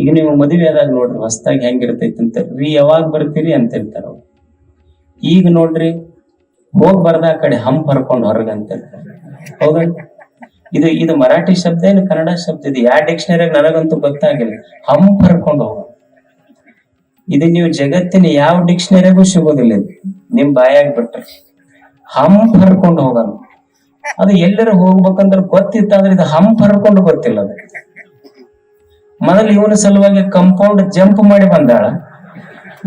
ಈಗ ನೀವು ಮದುವೆ ಆದಾಗ ನೋಡ್ರಿ, ಹೊಸದಾಗಿ ಹೆಂಗಿರ್ತೈತಿ ಅಂತ. ರೀ, ಯಾವಾಗ ಬರ್ತೀರಿ ಅಂತ ಇರ್ತಾರ ಈಗ ನೋಡ್ರಿ, ಹೋಗ್ ಬರ್ದ ಕಡೆ ಹಂಪ್ ಹರ್ಕೊಂಡು ಹೊರಗೆ ಅಂತ ಇರ್ತಾರೆ ಹೌದಾ? ಇದು ಇದು ಮರಾಠಿ ಶಬ್ದ ಏನು ಕನ್ನಡ ಶಬ್ದ? ಇದು ಯಾವ ಡಿಕ್ಷನರಿ ನನಗಂತೂ ಗೊತ್ತಾಗಿಲ್ಲ. ಹಂಪ್ ಹರ್ಕೊಂಡು ಹೋಗ ಇದು ನೀವು ಜಗತ್ತಿನ ಯಾವ ಡಿಕ್ಷನರಿಗೂ ಸಿಗೋದಿಲ್ಲ ಇದು. ನಿಮ್ ಬಾಯಾಗ ಬಿಟ್ರೆ. ಹಂಪ್ ಹರ್ಕೊಂಡು ಹೋಗಲ್ಲ ಅದು ಎಲ್ಲರೂ ಹೋಗ್ಬೇಕಂದ್ರೆ ಗೊತ್ತಿತ್ತಾದ್ರೆ ಇದು ಹಂಪ್ ಹರ್ಕೊಂಡು ಗೊತ್ತಿಲ್ಲ ಅದು. ಮೊದಲು ಇವನ ಸಲುವಾಗಿ ಕಂಪೌಂಡ್ ಜಂಪ್ ಮಾಡಿ ಬಂದಾಳ.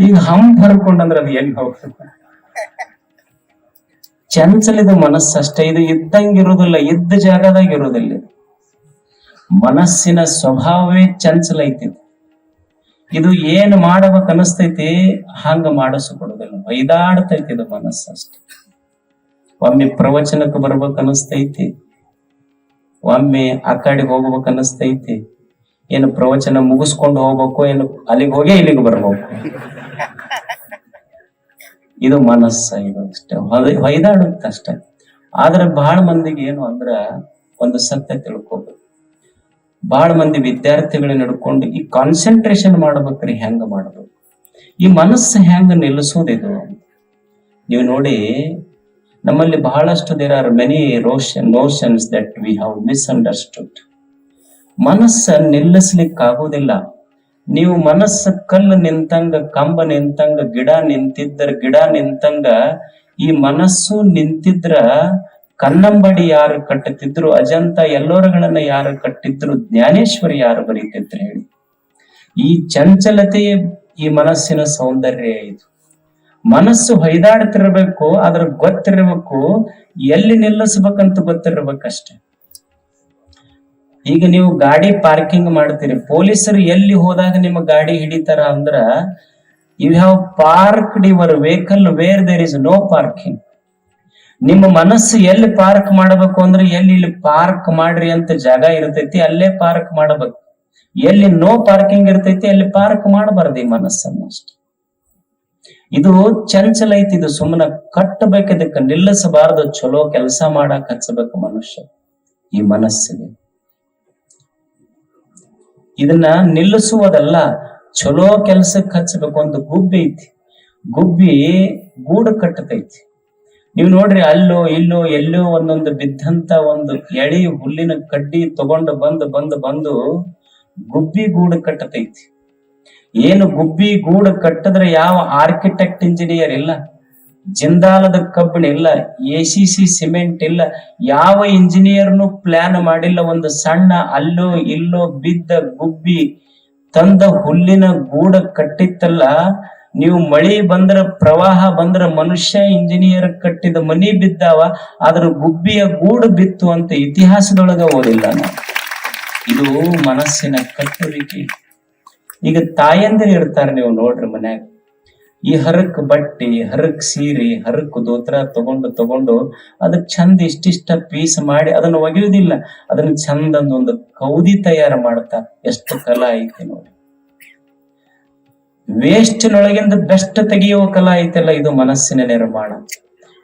ಈಗ ಹಂಪ್ ಹರ್ಕೊಂಡಂದ್ರೆ ಅದು ಎಲ್ಲಿ ಹೋಗ್ತದೆ? ಚಂಚಲಿದ ಮನಸ್ಸಷ್ಟೇ, ಇದು ಇದ್ದಂಗಿರುವುದಿಲ್ಲ ಇದ್ದ ಜಾಗದಾಗ ಇರುವುದಿಲ್ಲ ಮನಸ್ಸಿನ ಸ್ವಭಾವವೇ ಚಂಚಲ ಐತಿ ಇದು. ಏನ್ ಮಾಡಬೇಕ ಅನಸ್ತೈತಿ ಹಂಗ ಮಾಡಿಸ್ಕೊಡುದಿಲ್ಲ. ಒಯ್ದಾಡ್ತೈತಿ ಇದು ಮನಸ್ಸು ಅಷ್ಟೇ ಒಮ್ಮೆ ಪ್ರವಚನಕ್ಕೆ ಬರ್ಬೇಕು ಅನಸ್ತೈತಿ ಒಮ್ಮೆ ಆ ಕಡೆಗೆ ಹೋಗ್ಬೇಕು ಅನಸ್ತೈತಿ ಏನು ಪ್ರವಚನ ಮುಗಿಸ್ಕೊಂಡು ಹೋಗ್ಬೇಕು, ಏನು ಅಲ್ಲಿಗೆ ಹೋಗಿ ಇಲ್ಲಿಗೆ ಬರ್ಬೇಕು. ಇದು ಮನಸ್ಸ, ಇದು ಅಷ್ಟೇ. ಹೊಯ್ದಾಡುತ್ತೆ ಅಷ್ಟೇ. ಆದ್ರೆ ಬಹಳ ಮಂದಿಗೆ ಏನು ಅಂದ್ರ ಒಂದು ಸತ್ಯ ತಿಳ್ಕೊಬೇಕು. ಬಹಳ ಮಂದಿ ವಿದ್ಯಾರ್ಥಿಗಳನ್ನ ನಡ್ಕೊಂಡು ಈ ಕಾನ್ಸಂಟ್ರೇಷನ್ ಮಾಡ್ಬೇಕ್ರಿ, ಹೆಂಗ ಮಾಡ್ಬೇಕು? ಈ ಮನಸ್ಸು ಹೆಂಗ ನಿಲ್ಲಿಸೋದಿದು ನೀವು ನೋಡಿ, ನಮ್ಮಲ್ಲಿ ಬಹಳಷ್ಟು there are many Roshan notions that we have misunderstood ಮನಸ್ಸ ನಿಲ್ಲಿಸ್ಲಿಕ್ಕಾಗೋದಿಲ್ಲ ನೀವು ಮನಸ್ಸ ಕಲ್ಲು ನಿಂತಂಗ, ಕಂಬ ನಿಂತಂಗ, ಗಿಡ ನಿಂತಿದ್ದರ ಗಿಡ ನಿಂತಂಗ, ಈ ಮನಸ್ಸು ನಿಂತಿದ್ರ, ಕನ್ನಂಬಡಿ ಯಾರು ಕಟ್ಟುತ್ತಿದ್ರು, ಅಜಂತ ಎಲ್ಲೋರಗಳನ್ನ ಯಾರು ಕಟ್ಟಿದ್ರು, ಜ್ಞಾನೇಶ್ವರಿ ಯಾರು ಬರೀತಿದ್ರು ಹೇಳಿ. ಈ ಚಂಚಲತೆಯೇ ಈ ಮನಸ್ಸಿನ ಸೌಂದರ್ಯ ಇದು. ಮನಸ್ಸು ಹೊಯ್ದಾಡ್ತಿರ್ಬೇಕು ಅದ್ರ ಗೊತ್ತಿರ್ಬೇಕು, ಎಲ್ಲಿ ನಿಲ್ಲಿಸ್ಬೇಕಂತ ಗೊತ್ತಿರ್ಬೇಕಷ್ಟೆ. ಈಗ ನೀವು ಗಾಡಿ ಪಾರ್ಕಿಂಗ್ ಮಾಡ್ತೀರಿ. ಪೊಲೀಸರು ಎಲ್ಲಿ ಹೋದಾಗ ನಿಮ್ಮ ಗಾಡಿ ಹಿಡಿತಾರ ಅಂದ್ರ you have parked your vehicle where there is no parking ನಿಮ್ಮ ಮನಸ್ಸು ಎಲ್ಲಿ ಪಾರ್ಕ್ ಮಾಡಬೇಕು ಅಂದ್ರೆ, ಎಲ್ಲಿ ಇಲ್ಲಿ ಪಾರ್ಕ್ ಮಾಡ್ರಿ ಅಂತ ಜಾಗ ಇರ್ತೈತಿ, ಅಲ್ಲೇ ಪಾರ್ಕ್ ಮಾಡಬೇಕು. ಎಲ್ಲಿ ನೋ ಪಾರ್ಕಿಂಗ್ ಇರ್ತೈತಿ, ಅಲ್ಲಿ ಪಾರ್ಕ್ ಮಾಡಬಾರ್ದು ಈ ಮನಸ್ಸನ್ನು ಅಷ್ಟೇ. ಇದು ಚಂಚಲ ಐತಿ ಇದು ಸುಮ್ಮನೆ ಕಟ್ಟಬೇಕು ಇದಕ್ಕೆ ನಿಲ್ಲಿಸಬಾರದು, ಚಲೋ ಕೆಲಸ ಮಾಡಕ್ ಹಚ್ಚಬೇಕು ಮನುಷ್ಯ ಈ ಮನಸ್ಸಿಗೆ. ಇದನ್ನ ನಿಲ್ಲಿಸುವುದಲ್ಲ, ಚಲೋ ಕೆಲ್ಸಕ್ಕೆ ಹಚ್ಚಬೇಕು ಒಂದು ಗುಬ್ಬಿ ಐತಿ. ಗುಬ್ಬಿ ಗೂಡು ಕಟ್ಟತೈತಿ. ನೀವು ನೋಡ್ರಿ ಅಲ್ಲೋ, ಇಲ್ಲೋ, ಎಲ್ಲೋ ಒಂದೊಂದು ಬಿದ್ದಂತ ಒಂದು ಎಳಿ ಹುಲ್ಲಿನ ಕಡ್ಡಿ ತಗೊಂಡು ಬಂದು ಬಂದು ಬಂದು ಗುಬ್ಬಿ ಗೂಡು ಕಟ್ಟತೈತಿ. ಏನು ಗುಬ್ಬಿ ಗೂಡು ಕಟ್ಟಿದ್ರೆ ಯಾವ ಆರ್ಕಿಟೆಕ್ಟ್ ಇಂಜಿನಿಯರ್ ಇಲ್ಲ. ಜಿಂದಾಲದ ಕಬ್ಬಿಣ ಇಲ್ಲ ಎ ಸಿ ಸಿ ಸಿಮೆಂಟ್ ಇಲ್ಲ, ಯಾವ ಇಂಜಿನಿಯರ್ನು ಪ್ಲಾನ್ ಮಾಡಿಲ್ಲ ಒಂದು ಸಣ್ಣ ಅಲ್ಲೋ ಇಲ್ಲೋ ಬಿದ್ದ ಗುಬ್ಬಿ ತಂದ ಹುಲ್ಲಿನ ಗೂಡ ಕಟ್ಟಿತ್ತಲ್ಲ, ನೀವು ಮಳಿ ಬಂದ್ರ ಪ್ರವಾಹ ಬಂದ್ರ ಮನುಷ್ಯ ಇಂಜಿನಿಯರ್ ಕಟ್ಟಿದ ಮನಿ ಬಿದ್ದಾವ, ಆದ್ರ ಗುಬ್ಬಿಯ ಗೂಡು ಬಿತ್ತು ಅಂತ ಇತಿಹಾಸದೊಳಗ ಓದಿಲ್ಲ ನಾವು ಇದು ಮನಸ್ಸಿನ ಕಟ್ಟುವಿಕೆ. ಈಗ ತಾಯಂದಿರು ಇರ್ತಾರೆ ನೀವು ನೋಡ್ರಿ ಮನ್ಯಾಗ. ಈ ಹರಕ್ ಬಟ್ಟಿ, ಹರಕ್ ಸೀರೆ, ಹರಕ್ ದೋತ್ರ ತಗೊಂಡು ತಗೊಂಡು ಅದಕ್ ಚಂದ ಇಷ್ಟಿಷ್ಟ ಪೀಸ್ ಮಾಡಿ ಅದನ್ನ ಒಗೆಯುವುದಿಲ್ಲ ಅದನ್ನ ಚಂದ ಒಂದು ಕೌದಿ ತಯಾರು ಮಾಡ್ತಾ ಎಷ್ಟು ಕಲಾ ಐತಿ ನೋಡಿ. ವೇಸ್ಟ್ ನೊಳಗಿಂದ ಬೆಸ್ಟ್ ತೆಗೆಯುವ ಕಲಾ ಐತಲ್ಲ ಇದು ಮನಸ್ಸಿನ ನಿರ್ಮಾಣ.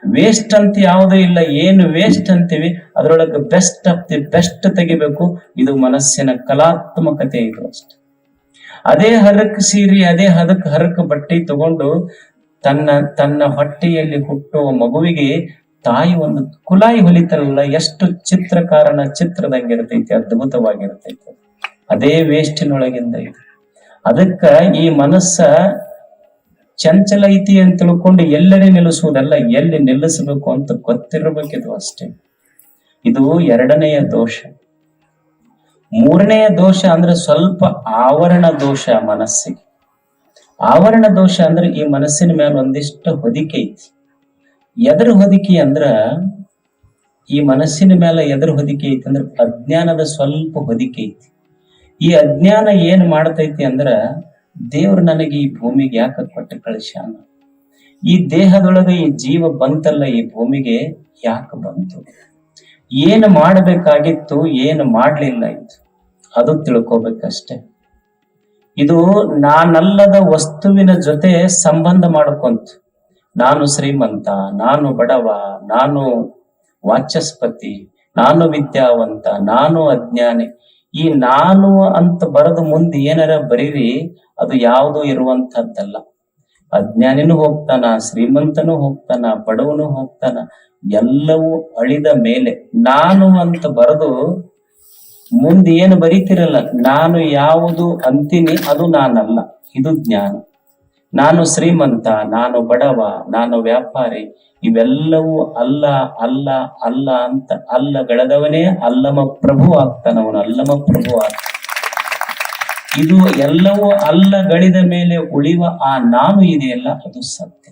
ವೇಸ್ಟ್ ಅಂತ ಯಾವುದೂ ಇಲ್ಲ, ಏನು ವೇಸ್ಟ್ ಅಂತೀವಿ, ಅದ್ರೊಳಗೆ ಬೆಸ್ಟ್ ಆಫ್ ದಿ ಬೆಸ್ಟ್ ತೆಗಿಬೇಕು. ಇದು ಮನಸ್ಸಿನ ಕಲಾತ್ಮಕತೆ ಇದು ಅಷ್ಟೆ. ಅದೇ ಹರಕ್ ಸೀರಿ, ಅದೇ ಹದಕ್ ಹರಕ್ ಬಟ್ಟೆ ತಗೊಂಡು ತನ್ನ ತನ್ನ ಹೊಟ್ಟೆಯಲ್ಲಿ ಹುಟ್ಟುವ ಮಗುವಿಗೆ ತಾಯಿ ಒಂದು ಕುಲಾಯಿ ಹೊಲಿತಾರಲ್ಲ, ಎಷ್ಟು ಚಿತ್ರಕಾರನ ಚಿತ್ರದಂಗಿರ್ತೈತಿ ಅದ್ಭುತವಾಗಿರ್ತೈತಿ. ಅದೇ ವೇಸ್ಟಿನೊಳಗಿಂದ ಇದು. ಅದಕ್ಕ ಈ ಮನಸ್ಸ ಚಂಚಲ ಐತಿ ಅಂತ ತಿಳ್ಕೊಂಡು ಎಲ್ಲೆಡೆ ನಿಲ್ಲಿಸುವುದಲ್ಲ, ಎಲ್ಲಿ ನಿಲ್ಲಿಸಬೇಕು ಅಂತ ಗೊತ್ತಿರಬೇಕಿದು ಅಷ್ಟೇ. ಇದು ಎರಡನೆಯ ದೋಷ. ಮೂರನೆಯ ದೋಷ ಅಂದ್ರೆ ಸ್ವಲ್ಪ ಆವರಣ ದೋಷ ಮನಸ್ಸಿಗೆ. ಆವರಣ ದೋಷ ಅಂದ್ರೆ ಈ ಮನಸ್ಸಿನ ಮೇಲೆ ಒಂದಿಷ್ಟು ಹೊದಿಕೆ ಐತಿ. ಎದ್ರ ಹೊದಿಕೆ ಅಂದ್ರ ಈ ಮನಸ್ಸಿನ ಮೇಲೆ ಎದ್ರ ಹೊದಿಕೆ ಐತಿ ಅಂದ್ರೆ ಅಜ್ಞಾನದ ಸ್ವಲ್ಪ ಹೊದಿಕೆ ಐತಿ. ಈ ಅಜ್ಞಾನ ಏನ್ ಮಾಡ್ತೈತಿ ಅಂದ್ರ ದೇವ್ರು ನನಗೆ ಈ ಭೂಮಿಗೆ ಯಾಕೆ ಕೊಟ್ಟು ಕಳಿಸ್ಯಾನ? ಈ ದೇಹದೊಳಗೆ ಈ ಜೀವ ಬಂತಲ್ಲ ಈ ಭೂಮಿಗೆ ಯಾಕೆ ಬಂತು? ಏನು ಮಾಡಬೇಕಾಗಿತ್ತು, ಏನು ಮಾಡಲಿಲ್ಲ ಇದು ಅದು ತಿಳ್ಕೊಬೇಕಷ್ಟೆ. ಇದು ನಾನಲ್ಲದ ವಸ್ತುವಿನ ಜೊತೆ ಸಂಬಂಧ ಮಾಡ್ಕೊಂತ. ನಾನು ಶ್ರೀಮಂತ, ನಾನು ಬಡವ, ನಾನು ವಾಚಸ್ಪತಿ, ನಾನು ವಿದ್ಯಾವಂತ, ನಾನು ಅಜ್ಞಾನಿ. ಈ ನಾನು ಅಂತ ಬರೆದು ಮುಂದೆ ಏನಾರ ಬರೀರಿ, ಅದು ಯಾವುದು ಇರುವಂತಹದ್ದಲ್ಲ ಅಜ್ಞಾನಿನೂ ಹೋಗ್ತಾನ, ಶ್ರೀಮಂತನೂ ಹೋಗ್ತಾನ, ಬಡವನು ಹೋಗ್ತಾನ, ಎಲ್ಲವೂ ಅಳಿದ ಮೇಲೆ ನಾನು ಅಂತ ಬರೆದು ಮುಂದೆ ಏನು ಬರೀತಿರಲ್ಲ, ನಾನು ಯಾವುದು ಅಂತೀನಿ ಅದು ನಾನಲ್ಲ, ಇದು ಜ್ಞಾನ. ನಾನು ಶ್ರೀಮಂತ, ನಾನು ಬಡವ, ನಾನು ವ್ಯಾಪಾರಿ, ಇವೆಲ್ಲವೂ ಅಲ್ಲ ಅಲ್ಲ ಅಲ್ಲ ಅಂತ ಅಲ್ಲ ಬೆಳೆದವನೇ ಅಲ್ಲಮ ಪ್ರಭು ಆಗ್ತಾನವನು, ಅಲ್ಲಮ ಪ್ರಭು ಆಗ್ತಾನ ಇದು ಎಲ್ಲವೂ ಅಲ್ಲಗಳಿದ ಮೇಲೆ ಉಳಿಯುವ ಆ ನಾನು ಇದೆಯಲ್ಲ, ಅದು ಸತ್ಯ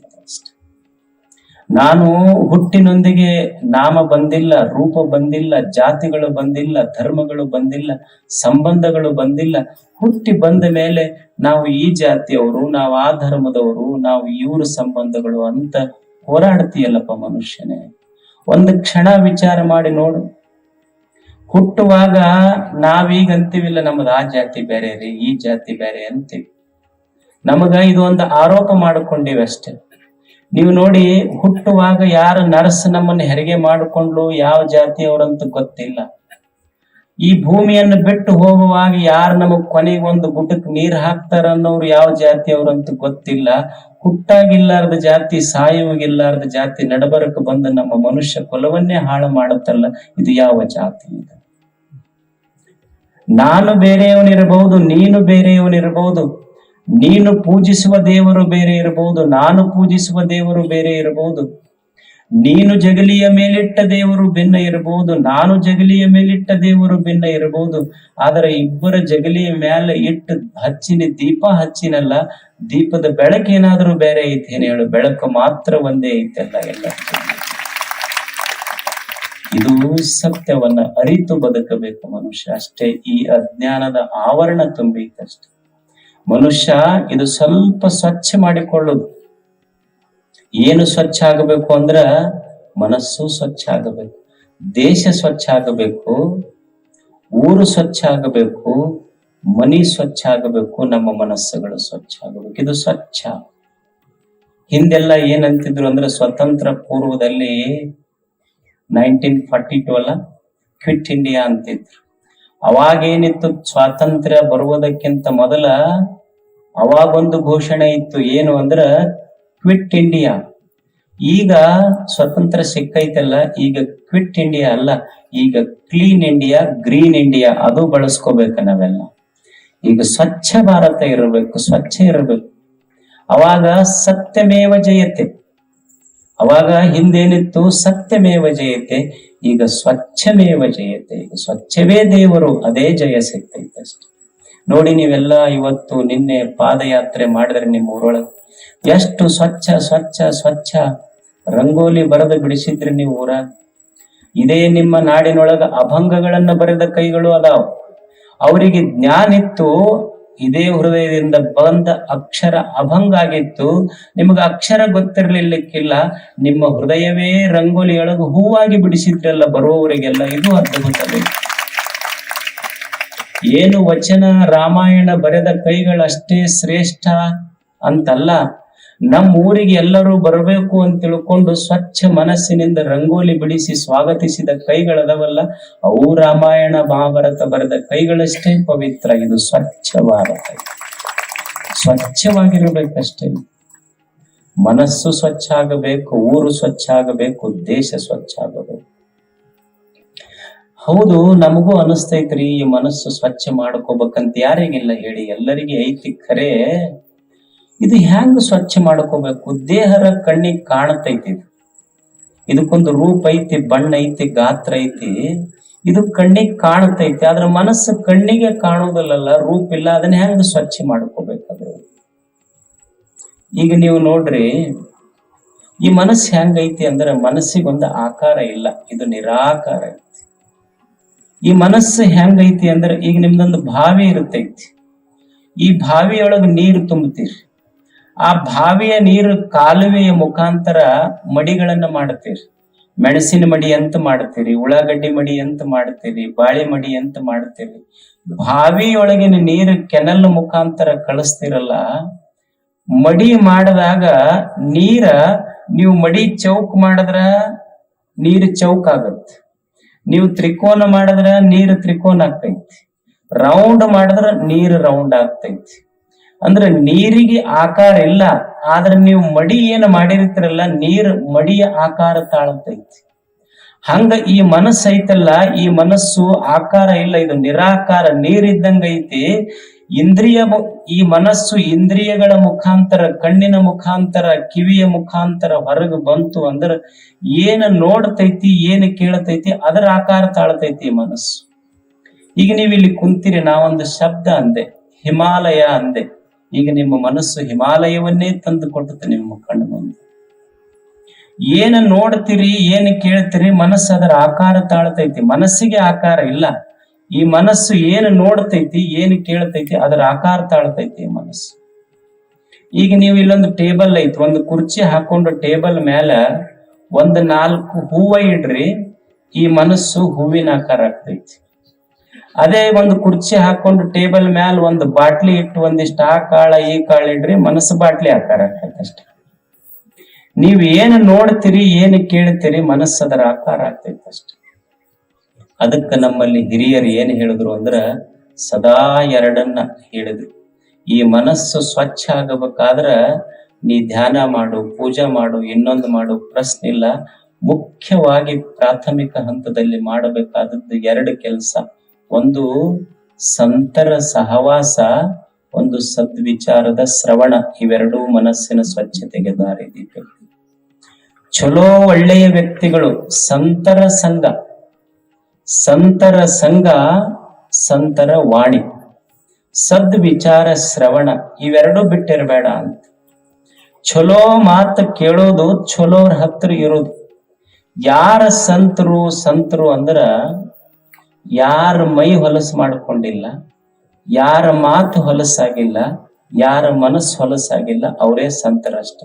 ನಾನು ಹುಟ್ಟಿನೊಂದಿಗೆ ನಾಮ ಬಂದಿಲ್ಲ, ರೂಪ ಬಂದಿಲ್ಲ, ಜಾತಿಗಳು ಬಂದಿಲ್ಲ, ಧರ್ಮಗಳು ಬಂದಿಲ್ಲ, ಸಂಬಂಧಗಳು ಬಂದಿಲ್ಲ. ಹುಟ್ಟಿ ಬಂದ ಮೇಲೆ ನಾವು ಈ ಜಾತಿಯವರು, ನಾವು ಆ ಧರ್ಮದವರು, ನಾವು ಇವ್ರ ಸಂಬಂಧಗಳು ಅಂತ ಹೋರಾಡ್ತೀಯಲ್ಲಪ್ಪ ಮನುಷ್ಯನೇ. ಒಂದು ಕ್ಷಣ ವಿಚಾರ ಮಾಡಿ ನೋಡು. ಹುಟ್ಟುವಾಗ ನಾವೀಗ ಅಂತೀವಿಲ್ಲ ನಮ್ದು ಆ ಜಾತಿ ಬೇರೆ ರೀ, ಈ ಜಾತಿ ಬೇರೆ ಅಂತೀವಿ. ನಮಗ ಇದು ಒಂದು ಆರೋಪ ಮಾಡಿಕೊಂಡಿವಿ ಅಷ್ಟೇ. ನೀವು ನೋಡಿ, ಹುಟ್ಟುವಾಗ ಯಾರು ನರ್ಸ್ ನಮ್ಮನ್ನು ಹೆರಿಗೆ ಮಾಡಿಕೊಂಡ್ಲು, ಯಾವ ಜಾತಿಯವರಂತ ಗೊತ್ತಿಲ್ಲ. ಈ ಭೂಮಿಯನ್ನು ಬಿಟ್ಟು ಹೋಗುವಾಗ ಯಾರು ನಮಗ್ ಕೊನೆಗೆ ಒಂದು ಗುಡ್ಡಕ್ಕೆ ನೀರ್ ಹಾಕ್ತಾರ ಅನ್ನೋರು ಯಾವ ಜಾತಿಯವರಂತ ಗೊತ್ತಿಲ್ಲ. ಹುಟ್ಟಾಗಿಲ್ಲಾರ್ದ ಜಾತಿ, ಸಾಯುವಾಗಿಲ್ಲಾರ್ದ ಜಾತಿ ನಡಬರಕ್ಕೆ ಬಂದ ನಮ್ಮ ಮನುಷ್ಯ ಕುಲವನ್ನೇ ಹಾಳು ಮಾಡುತ್ತಲ್ಲ, ಇದು ಯಾವ ಜಾತಿ ಇದು? ನಾನು ಬೇರೆಯವನಿರಬಹುದು, ನೀನು ಬೇರೆಯವನಿರಬಹುದು. ನೀನು ಪೂಜಿಸುವ ದೇವರು ಬೇರೆ ಇರಬಹುದು, ನಾನು ಪೂಜಿಸುವ ದೇವರು ಬೇರೆ ಇರಬಹುದು. ನೀನು ಜಗಲಿಯ ಮೇಲಿಟ್ಟ ದೇವರು ಭಿನ್ನ ಇರಬಹುದು, ನಾನು ಜಗಲಿಯ ಮೇಲಿಟ್ಟ ದೇವರು ಭಿನ್ನ ಇರಬಹುದು. ಆದರೆ ಇಬ್ಬರ ಜಗಲಿಯ ಮೇಲೆ ಇಟ್ಟು ಹಚ್ಚಿನ ದೀಪ ಹಚ್ಚಿನಲ್ಲ, ದೀಪದ ಬೆಳಕೇನಾದರೂ ಬೇರೆ ಐತೇನು ಹೇಳು? ಬೆಳಕು ಮಾತ್ರ ಒಂದೇ ಐತೆಲ್ಲ ಎಲ್ಲ ಇದು ಸತ್ಯವನ್ನ ಅರಿತು ಬದುಕಬೇಕು ಮನುಷ್ಯ ಅಷ್ಟೇ. ಈ ಅಜ್ಞಾನದ ಆವರಣ ತುಂಬೈತಷ್ಟೆ ಮನುಷ್ಯ ಇದು ಸ್ವಲ್ಪ ಸ್ವಚ್ಛ ಮಾಡಿಕೊಳ್ಳುದು. ಏನು ಸ್ವಚ್ಛ ಆಗಬೇಕು ಅಂದ್ರ ಮನಸ್ಸು ಸ್ವಚ್ಛ ಆಗಬೇಕು, ದೇಶ ಸ್ವಚ್ಛ ಆಗಬೇಕು, ಊರು ಸ್ವಚ್ಛ ಆಗಬೇಕು, ಮನಿ ಸ್ವಚ್ಛ ಆಗಬೇಕು, ನಮ್ಮ ಮನಸ್ಸುಗಳು ಸ್ವಚ್ಛ ಆಗಬೇಕು. ಇದು ಸ್ವಚ್ಛ. ಹಿಂದೆಲ್ಲ ಏನಂತಿದ್ರು ಅಂದ್ರೆ ಸ್ವತಂತ್ರ ಪೂರ್ವದಲ್ಲಿ ನೈನ್ಟೀನ್ ಫಾರ್ಟಿ ಟು ಅಲ್ಲ? ಕ್ವಿಟ್ ಇಂಡಿಯಾ ಅಂತಿದ್ರು. ಅವಾಗೇನಿತ್ತು ಸ್ವಾತಂತ್ರ್ಯ ಬರುವುದಕ್ಕಿಂತ ಮೊದಲ ಅವಾಗೊಂದು ಘೋಷಣೆ ಇತ್ತು ಏನು ಅಂದ್ರ ಕ್ವಿಟ್ ಇಂಡಿಯಾ. ಈಗ ಸ್ವತಂತ್ರ ಸಿಕ್ಕೈತಲ್ಲ, ಈಗ ಕ್ವಿಟ್ ಇಂಡಿಯಾ ಅಲ್ಲ, ಈಗ ಕ್ಲೀನ್ ಇಂಡಿಯಾ, ಗ್ರೀನ್ ಇಂಡಿಯಾ ಅದು ಬಳಸ್ಕೋಬೇಕು ನಾವೆಲ್ಲ. ಈಗ ಸ್ವಚ್ಛ ಭಾರತ ಇರಬೇಕು, ಸ್ವಚ್ಛ ಇರಬೇಕು. ಅವಾಗ ಸತ್ಯಮೇವ ಜಯತೆ. ಅವಾಗ ಹಿಂದೇನಿತ್ತು? ಸತ್ಯಮೇವ ಜಯತೆ. ಈಗ ಸ್ವಚ್ಛಮೇವ ಜಯತೆ. ಈಗ ಸ್ವಚ್ಛವೇ ದೇವರು, ಅದೇ ಜಯ ಸಿಗ್ತೈತೆ ಅಷ್ಟೆ ನೋಡಿ ನೀವೆಲ್ಲ ಇವತ್ತು ನಿನ್ನೆ ಪಾದಯಾತ್ರೆ ಮಾಡಿದ್ರೆ ನಿಮ್ಮ ಊರೊಳಗೆ. ಎಷ್ಟು ಸ್ವಚ್ಛ ಸ್ವಚ್ಛ ಸ್ವಚ್ಛ. ರಂಗೋಲಿ ಬರೆದು ಬಿಡಿಸಿದ್ರಿ ನೀವು ಊರಾಗ. ಇದೇ ನಿಮ್ಮ ನಾಡಿನೊಳಗ ಅಭಂಗಗಳನ್ನ ಬರೆದ ಕೈಗಳು ಅದಾವ. ಅವರಿಗೆ ಜ್ಞಾನ ಇತ್ತು ಇದೇ ಹೃದಯದಿಂದ ಬಂದ ಅಕ್ಷರ ಅಭಂಗ ಆಗಿತ್ತು ನಿಮಗೆ ಅಕ್ಷರ ಗೊತ್ತಿರಲಿಲ್ಲಕ್ಕಿಲ್ಲ ನಿಮ್ಮ ಹೃದಯವೇ ರಂಗೋಲಿಯೊಳಗೆ ಹೂವಾಗಿ ಬಿಡಿಸಿದ್ರೆಲ್ಲ ಬರುವವರಿಗೆಲ್ಲ ಇದು ಅದ್ಭುತವೇ. ಏನು ವಚನ ರಾಮಾಯಣ ಬರೆದ ಕೈಗಳಷ್ಟೇ ಶ್ರೇಷ್ಠ ಅಂತಲ್ಲ. ನಮ್ಮ ಊರಿಗೆ ಎಲ್ಲರೂ ಬರಬೇಕು ಅಂತ ತಿಳ್ಕೊಂಡು ಸ್ವಚ್ಛ ಮನಸ್ಸಿನಿಂದ ರಂಗೋಲಿ ಬಿಡಿಸಿ ಸ್ವಾಗತಿಸಿದ ಕೈಗಳದವಲ್ಲ, ಅವು ರಾಮಾಯಣ, ಮಹಾಭಾರತ ಬರೆದ ಕೈಗಳಷ್ಟೇ ಪವಿತ್ರ. ಇದು ಸ್ವಚ್ಛ ಭಾರತ ಸ್ವಚ್ಛವಾಗಿರಬೇಕಷ್ಟೇ. ಮನಸ್ಸು ಸ್ವಚ್ಛ ಆಗಬೇಕು, ಊರು ಸ್ವಚ್ಛ ಆಗಬೇಕು, ದೇಶ ಸ್ವಚ್ಛ ಆಗಬೇಕು. ಹೌದು, ನಮಗೂ ಅನಿಸ್ತೈತ್ರಿ ಈ ಮನಸ್ಸು ಸ್ವಚ್ಛ ಮಾಡ್ಕೋಬೇಕಂತ ಯಾರಿಗಿಲ್ಲ ಹೇಳಿ. ಎಲ್ಲರಿಗೆ ಐತಿ ಖರೆ ಇದು ಹೆಂಗ್ ಸ್ವಚ್ಛ ಮಾಡ್ಕೋಬೇಕು? ದೇಹರ ಕಣ್ಣಿಗೆ ಕಾಣತೈತಿ ಇದು. ಇದಕ್ಕೊಂದು ರೂಪ ಐತಿ, ಬಣ್ಣ ಐತಿ, ಗಾತ್ರ ಐತಿ. ಇದು ಕಣ್ಣಿಗೆ ಕಾಣತೈತಿ, ಆದ್ರ ಮನಸ್ಸು ಕಣ್ಣಿಗೆ ಕಾಣೋದಲ್ಲ ರೂಪ ಇಲ್ಲ, ಅದನ್ನ ಹೆಂಗ್ ಸ್ವಚ್ಛ ಮಾಡ್ಕೋಬೇಕಾದ್ರೆ ಈಗ ನೀವು ನೋಡ್ರಿ, ಈ ಮನಸ್ಸು ಹೆಂಗೈತಿ ಅಂದ್ರೆ ಮನಸ್ಸಿಗೊಂದು ಆಕಾರ ಇಲ್ಲ, ಇದು ನಿರಾಕಾರ ಐತಿ. ಈ ಮನಸ್ಸು ಹೆಂಗೈತಿ ಅಂದ್ರೆ ಈಗ ನಿಮ್ದೊಂದು ಬಾವಿ ಇರುತ್ತೈತಿ ಈ ಬಾವಿಯೊಳಗೆ ನೀರು ತುಂಬುತ್ತೀರಿ. ಆ ಬಾವಿಯ ನೀರು ಕಾಲುವೆಯ ಮುಖಾಂತರ ಮಡಿಗಳನ್ನ ಮಾಡುತ್ತೀರಿ ಮೆಣಸಿನ ಮಡಿ ಅಂತ ಮಾಡ್ತೀರಿ ಉಳ್ಳಾಗಡ್ಡಿ ಮಡಿ ಅಂತ ಮಾಡುತ್ತೀರಿ ಬಾಳೆ ಮಡಿ ಅಂತ ಮಾಡುತ್ತೀರಿ ಬಾವಿಯೊಳಗಿನ ನೀರು ಕೆನಲ್ ಮುಖಾಂತರ ಕಳಿಸ್ತಿರಲ್ಲ, ಮಡಿ ಮಾಡಿದಾಗ ನೀರ ನೀವು ಮಡಿ ಚೌಕ್ ಮಾಡಿದ್ರ ನೀರು ಚೌಕ್ ಆಗತ್ತೆ. ನೀವು ತ್ರಿಕೋನ ಮಾಡಿದ್ರ ನೀರು ತ್ರಿಕೋನ ಆಗ್ತೈತಿ. ರೌಂಡ್ ಮಾಡಿದ್ರ ನೀರ್ ರೌಂಡ್ ಆಗ್ತೈತಿ. ಅಂದ್ರೆ ನೀರಿಗೆ ಆಕಾರ ಇಲ್ಲ, ಆದ್ರೆ ನೀವು ಮಡಿ ಏನ್ ಮಾಡಿರ್ತಿರಲ್ಲ, ನೀರ್ ಮಡಿಯ ಆಕಾರ ತಾಳತೈತಿ. ಹಂಗ ಈ ಮನಸ್ಸು ಐತಲ್ಲ ಈ ಮನಸ್ಸು ಆಕಾರ ಇಲ್ಲ, ಇದು ನಿರಾಕಾರ, ನೀರಿದ್ದಂಗ ಐತಿ. ಇಂದ್ರಿಯ ಈ ಮನಸ್ಸು ಇಂದ್ರಿಯಗಳ ಮುಖಾಂತರ, ಕಣ್ಣಿನ ಮುಖಾಂತರ, ಕಿವಿಯ ಮುಖಾಂತರ ಹೊರಗೆ ಬಂತು ಅಂದ್ರ ಏನ ನೋಡ್ತೈತಿ, ಏನ್ ಕೇಳತೈತಿ, ಅದರ ಆಕಾರ ತಾಳತೈತಿ ಈ ಮನಸ್ಸು. ಈಗ ನೀವು ಇಲ್ಲಿ ಕುಂತಿರಿ, ನಾವೊಂದು ಶಬ್ದ ಅಂದೆ, ಹಿಮಾಲಯ ಅಂದೆ. ಈಗ ನಿಮ್ಮ ಮನಸ್ಸು ಹಿಮಾಲಯವನ್ನೇ ತಂದು ಕೊಟ್ಟುತ್ತೆ ನಿಮ್ಮ ಕಣ್ಣು ಮುಂದೆ. ಏನ ನೋಡ್ತೀರಿ, ಏನು ಕೇಳ್ತೀರಿ, ಮನಸ್ಸು ಅದರ ಆಕಾರ ತಾಳ್ತೈತಿ. ಮನಸ್ಸಿಗೆ ಆಕಾರ ಇಲ್ಲ. ಈ ಮನಸ್ಸು ಏನು ನೋಡ್ತೈತಿ, ಏನು ಕೇಳ್ತೈತಿ, ಅದರ ಆಕಾರ ತಾಳ್ತೈತಿ ಮನಸ್ಸು. ಈಗ ನೀವು ಇಲ್ಲೊಂದು ಟೇಬಲ್ ಐತಿ, ಒಂದು ಕುರ್ಚಿ ಹಾಕೊಂಡು ಟೇಬಲ್ ಮೇಲೆ ಒಂದು ನಾಲ್ಕು ಹೂವ ಇಡ್ರಿ, ಈ ಮನಸ್ಸು ಹೂವಿನ ಆಕಾರ ಆಗ್ತೈತಿ. ಅದೇ ಒಂದು ಕುರ್ಚಿ ಹಾಕೊಂಡು ಟೇಬಲ್ ಮ್ಯಾಲ ಒಂದು ಬಾಟ್ಲಿ ಇಟ್ಟು ಒಂದಿಷ್ಟು, ಆ ಕಾಳ, ಈ ಕಾಳ ಇಡ್ರಿ, ಮನಸ್ಸು ಬಾಟ್ಲಿ ಆಕಾರ ಆಗ್ತೈತಿ ಅಷ್ಟೇ ನೀವ್ ಏನ್ ನೋಡ್ತೀರಿ, ಏನ್ ಕೇಳ್ತೀರಿ ಮನಸ್ಸದರ ಆಕಾರ ಆಗ್ತೈತೆ ಅಷ್ಟೇ. ಅದಕ್ಕ ನಮ್ಮಲ್ಲಿ ಹಿರಿಯರು ಏನ್ ಹೇಳಿದ್ರು ಅಂದ್ರ, ಸದಾ ಎರಡನ್ನ ಹೇಳಿದ್ರು. ಈ ಮನಸ್ಸು ಸ್ವಚ್ಛ ಆಗಬೇಕಾದ್ರ, ನೀ ಧ್ಯಾನ ಮಾಡು, ಪೂಜೆ ಮಾಡು, ಇನ್ನೊಂದು ಮಾಡು, ಪ್ರಶ್ನೆ ಇಲ್ಲ. ಮುಖ್ಯವಾಗಿ ಪ್ರಾಥಮಿಕ ಹಂತದಲ್ಲಿ ಮಾಡಬೇಕಾದದ್ದು ಎರಡು ಕೆಲಸ. ಒಂದು ಸಂತರ ಸಹವಾಸ, ಒಂದು ಸದ್ವಿಚಾರದ ಶ್ರವಣ ಇವೆರಡೂ ಮನಸ್ಸಿನ ಸ್ವಚ್ಛತೆಗೆ ದಾರಿದೀಪ ಚಲೋ ಒಳ್ಳೆಯ ವ್ಯಕ್ತಿಗಳು ಸಂತರ ಸಂಘ. ಸಂತರ ಸಂಘ, ಸಂತರ ವಾಣಿ. ಸದ್ವಿಚಾರ ಶ್ರವಣ ಇವೆರಡು ಬಿಟ್ಟಿರಬೇಡ ಅಂತ. ಚಲೋ ಮಾತು ಕೇಳೋದು ಚಲೋರ್ ಹತ್ರ ಇರೋದು. ಯಾರ ಸಂತರು ಸಂತರು ಅಂದ್ರ ಯಾರ ಮೈ ಹೊಲಸು ಮಾಡ್ಕೊಂಡಿಲ್ಲ ಯಾರ ಮಾತು ಹೊಲಸಾಗಿಲ್ಲ ಯಾರ ಮನಸ್ಸು ಹೊಲಸಾಗಿಲ್ಲ ಅವರೇ ಸಂತರಷ್ಟ